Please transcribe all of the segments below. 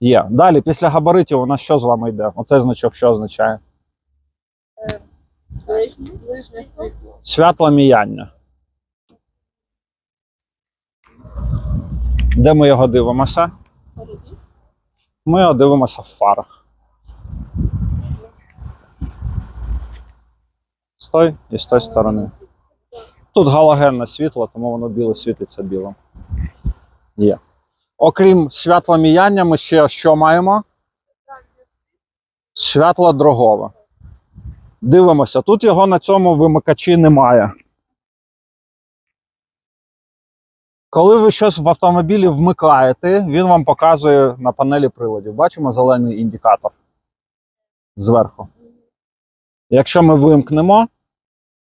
Є. Далі, після габаритів, у нас що з вами йде? Оцей значок що означає? Ближнє, ближнє світло. Святло міяння. Де ми його дивимося? Ми його дивимося в фарах. З той і з тої сторони. Тут галогенне світло, тому воно біле світиться білим. Є. Окрім святла міяння, ми ще що маємо? Святло дрогове. Дивимося, тут його на цьому вимикачі немає. Коли ви щось в автомобілі вмикаєте, він вам показує на панелі приладів. Бачимо зелений індикатор зверху. Якщо ми вимкнемо,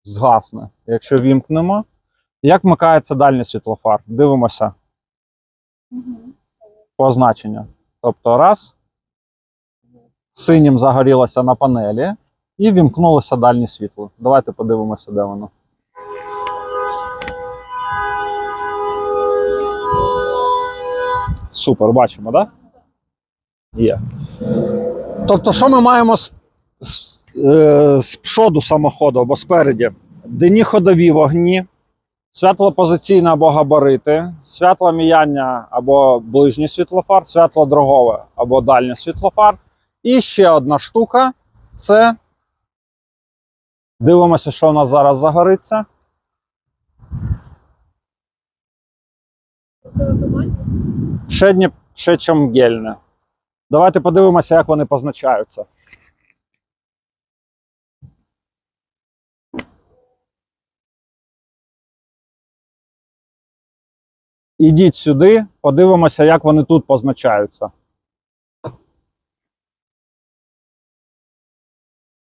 згасне. Якщо вімкнемо, як вмикається дальній світлофар? Дивимося позначення. Тобто раз, синім загорілося на панелі і вімкнулося дальнє світло. Давайте подивимося, де воно. Супер, бачимо, так? Да? Є. Тобто, що ми маємо з, з, е, з пшоду самоходу або спереді? Денні ходові вогні, святлопозиційне або габарити, святло міяння або ближній світлофар, святло дрогове або дальній світлофар. І ще одна штука це. Дивимося, що у нас зараз загориться. Пшедні, пшечомгельне. Давайте подивимося, як вони позначаються. Ідіть сюди, подивимося, як вони тут позначаються.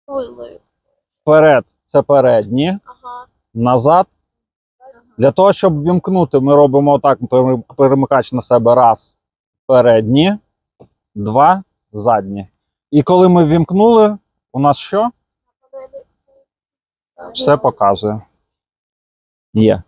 Ой. Вперед це передні, Ага. назад. Для того, щоб вімкнути, ми робимо отак перемикач на себе раз передні, два задні. І коли ми вімкнули, у нас що? Все показує. Є.